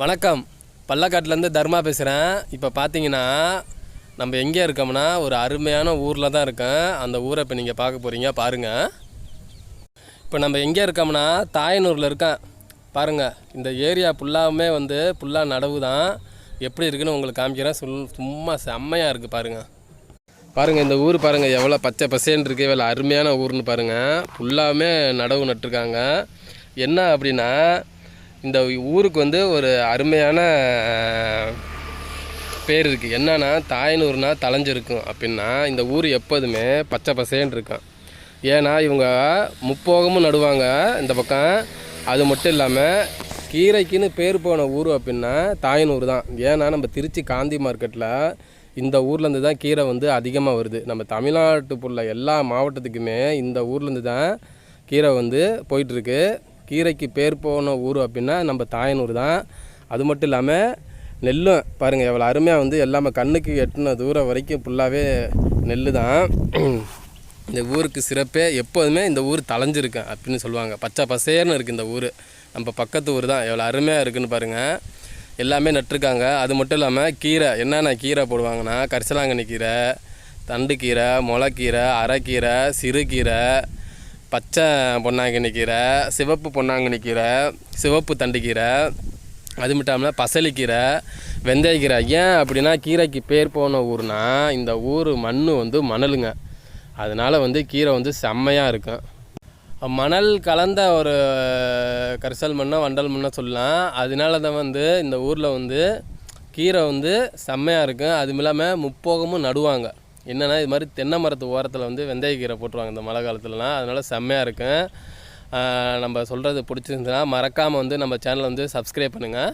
வணக்கம். பள்ளக்காட்டிலேருந்து தர்மா பேசுகிறேன் இப்போ பார்த்தீங்கன்னா நம்ம எங்கே இருக்கோம்னா ஒரு அருமையான ஊரில் தான் இருக்கேன். அந்த ஊரை இப்போ நீங்கள் பார்க்க போகிறீங்க பாருங்கள் இப்போ நம்ம எங்கே இருக்கோம்னா தாயனூரில் இருக்கேன். பாருங்கள் இந்த ஏரியா ஃபுல்லாவுமே வந்து ஃபுல்லாக நடவு தான். எப்படி இருக்குன்னு உங்களுக்கு காமிக்கிறேன். சொல் சும்மா செம்மையாக இருக்குது பாருங்கள் பாருங்கள் இந்த ஊர் பாருங்கள் எவ்வளோ பச்சை பசேன்னு இருக்குது எவ்வளோ அருமையான ஊர்னு பாருங்கள் ஃபுல்லாகவுமே நடவு நட்டுருக்காங்க. என்ன அப்படின்னா இந்த ஊருக்கு வந்து ஒரு அருமையான பேர் இருக்குது என்னென்னா தாயனூர்னா தலைஞ்சிருக்கும் அப்படின்னா இந்த ஊர் எப்போதுமே பச்சை பசேன்னு இருக்கும். ஏன்னா இவங்க முப்போகமும் நடுவாங்க இந்த பக்கம். அது மட்டும் இல்லாமல் கீரைக்குன்னு பேர் போன ஊர் அப்படின்னா தாயனூர் தான். ஏன்னா நம்ம திருச்சி காந்தி மார்க்கெட்டில் இந்த ஊர்லேருந்து தான் கீரை வந்து அதிகமாக வருது. நம்ம தமிழ்நாட்டுக்குள்ள எல்லா மாவட்டத்துக்குமே இந்த ஊர்லேருந்து தான் கீரை வந்து போயிட்டுருக்கு கீரைக்கு பேர் போன ஊர் அப்படின்னா நம்ம தாயனூர் தான். அது மட்டும் இல்லாமல் நெல்லும் பாருங்கள் எவ்வளோ அருமையாக வந்து எல்லாமே கண்ணுக்கு எட்டின தூரம் வரைக்கும் ஃபுல்லாகவே நெல் தான். இந்த ஊருக்கு சிறப்பே எப்போதுமே இந்த ஊர் தலைஞ்சிருக்கேன் அப்படின்னு சொல்லுவாங்க. பச்சை பசேர்னு இருக்குது இந்த ஊர். நம்ம பக்கத்து ஊர் தான். எவ்வளோ அருமையாக இருக்குன்னு பாருங்கள் எல்லாமே நட்டிருக்காங்க. அது மட்டும் இல்லாமல் கீரை என்னென்ன கீரை போடுவாங்கன்னா கரிசலாங்கண்ணி கீரை தண்டுக்கீரை முளைக்கீரை அரைக்கீரை சிறுகீரை பச்சை பொன்னாங்கண்ணி கீரை சிவப்பு பொன்னாங்கண்ணி கீரை சிவப்பு தண்டுக்கீரை அது மட்டும் இல்லாமல் பசலிக்கீரை வெந்தயக்கீரை ஏன் அப்படின்னா கீரைக்கு பேர் போன ஊர்னா இந்த ஊர் மண் வந்து மணலுங்க. அதனால் வந்து கீரை வந்து செம்மையாக இருக்கும். மணல் கலந்த ஒரு கரிசல் மண்ணோ வண்டல் மண்ணோ சொல்லலாம். அதனால தான் வந்து இந்த ஊரில் வந்து கீரை வந்து செம்மையாக இருக்கும். அதுவும் இல்லாமல் முப்போகமும் நடுவாங்க. என்னென்னா இது மாதிரி தென்னை மரத்து ஓரத்தில் வந்து வெந்தயக்கீரை போட்டுருவாங்க இந்த மழை காலத்துலலாம் அதனால் செம்மையாக இருக்கும். நம்ம சொல்கிறது பிடிச்சிருந்துச்சுன்னா மறக்காமல் வந்து நம்ம சேனலை வந்து சப்ஸ்கிரைப் பண்ணுங்கள்